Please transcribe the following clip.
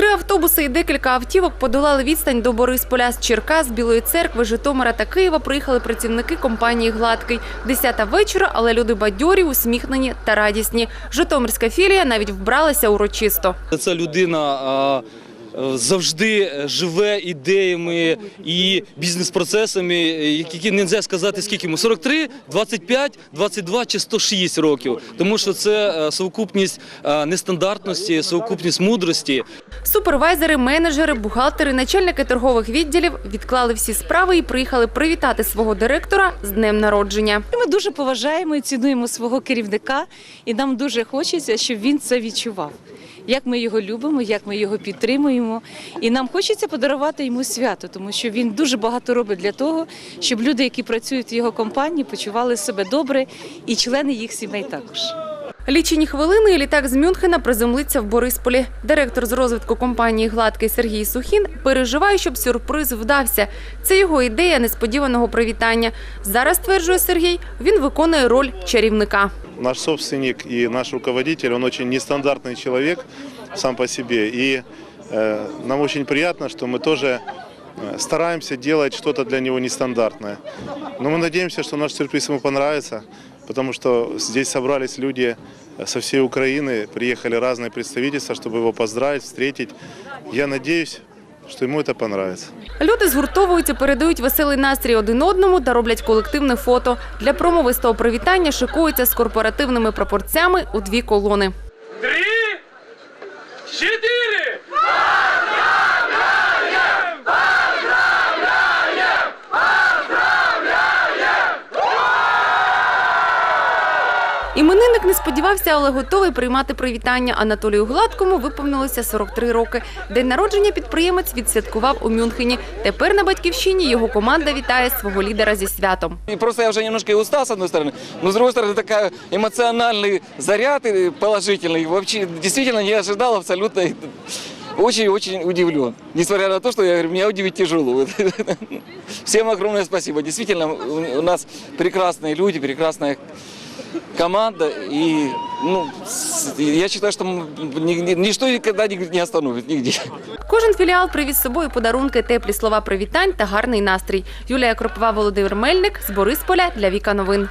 Три автобуси і декілька автівок подолали відстань до Борисполя з Черкас, Білої церкви, Житомира та Києва. Приїхали працівники компанії Гладкий. Десята вечора, але люди бадьорі, усміхнені та радісні. Житомирська філія навіть вбралася урочисто. Це людина завжди живе ідеями і бізнес-процесами, які не можна сказати, скільки йому 43, 25, 22 чи 106 років. Тому що це е, совокупність е, нестандартності, совокупність мудрості. Супервайзери, менеджери, бухгалтери, начальники торгових відділів відклали всі справи і приїхали привітати свого директора з днем народження. Ми дуже поважаємо і цінуємо свого керівника, і нам дуже хочеться, щоб він це відчував. Як ми його любимо, як ми його підтримуємо, і нам хочеться подарувати йому свято, тому що він дуже багато робить для того, щоб люди, які працюють в його компанії, почували себе добре, і члени їх сімей також. Лічені хвилини і літак з Мюнхена приземлиться в Борисполі. Директор з розвитку компанії Гладкий Сергій Сухін переживає, щоб сюрприз вдався. Це його ідея несподіваного привітання. Зараз стверджує Сергій, він виконує роль чарівника. Наш собственник и наш руководитель, он очень нестандартный человек сам по себе. И э, нам очень приятно, что мы тоже э, стараемся делать что-то для него нестандартное. Но мы надеемся, что наш сюрприз ему понравится, потому что здесь собрались люди э, со всей Украины, приехали разные представительства, чтобы его поздравить, встретить. Я надеюсь, что ему это понравится. Люди згуртовуються, передають веселий настрій один одному та роблять колективне фото. Для промовистого привітання шикуються з корпоративними пропорцями у дві колони. Три, четыре. Іменинник не сподівався, але готовий приймати привітання. Анатолію Гладкому виповнилося 43 роки. День народження підприємець відсвяткував у Мюнхені. Тепер на батьківщині його команда вітає свого лідера зі святом. И просто я уже немножко и устал, с одной стороны, но с другой стороны, такая эмоциональный заряд и положительный. Вообще, действительно, не ожидал абсолютно. Очень-очень удивлен. Несмотря на то, что я говорю, меня удивить тяжело. Всем огромное спасибо. Действительно, у у нас прекрасные люди, прекрасная команда. И ну, я ни- ни- ничто никогда не не остановит нигде. Кожен філіал привіз з собою подарунки, теплі слова привітань та гарний настрій. Юлія Кропова, Володимир Мельник з Борисполя для Віка Новин.